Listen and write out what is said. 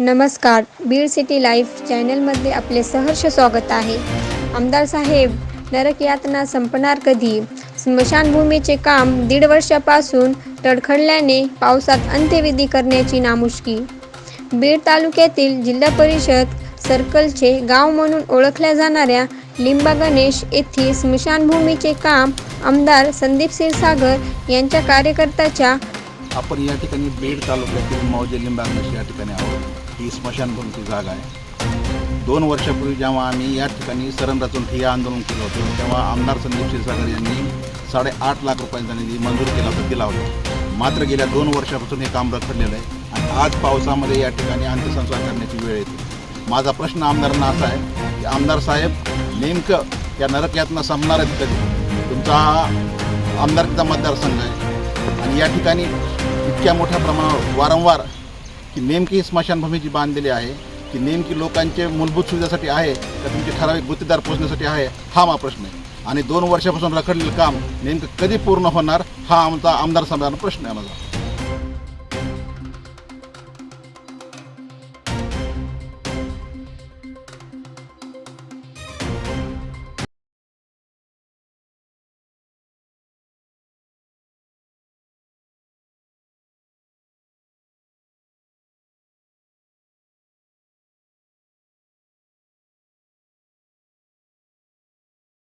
नमस्कार. Beed city life चॅनलमध्ये आपले सहर्ष स्वागत आहे. आमदार साहेब नरक यातना संपणार कधी? स्मशानभूमीचे काम दीड वर्षापासून तडखडल्याने पावसात अंत्यविधी करण्याची नामुष्की. बीड तालुक्यातील जिल्हा परिषद सर्कलचे गाव म्हणून ओळखल्या जाणाऱ्या लिंबा गणेश येथील स्मशानभूमीचे काम आमदार संदीप क्षीरसागर यांच्या कार्यकर्त्याच्या आपण या ठिकाणी बीड तालुक्यातील मौजे लिंबांगणेश या ठिकाणी आहोत. ही स्मशानभूमीची जागा आहे. दोन वर्षापूर्वी जेव्हा आम्ही या ठिकाणी सरण रचून ठिय्या आंदोलन केलं होतं तेव्हा आमदार संदीप क्षीरसागर यांनी साडेआठ लाख रुपयांचा निधी मंजूर केला होता दिला होता. मात्र गेल्या दोन वर्षापासून हे काम रखडलेलं आहे आणि आज पावसामध्ये या ठिकाणी अंत्यसंस्कार करण्याची वेळ येते. माझा प्रश्न आमदारांना असा आहे की आमदार साहेब नेमकं या नरकयातना संपणार आहेत कधी? तुमचा हा आमदारकीचा मतदारसंघ आहे आणि या ठिकाणी इतक्या मोठ्या प्रमाणावर वारंवार की नेमकी ही स्मशानभूमी जी बांधलेली आहे की नेमकी लोकांचे मूलभूत सुविधासाठी आहे का तुमचे ठराविक गुत्तेदार पोचण्यासाठी आहे हा मा प्रश्न आहे. आणि दोन वर्षापासून रखडलेलं काम नेमकं कधी पूर्ण होणार हा आमचा आमदार समजा प्रश्न आहे माझा.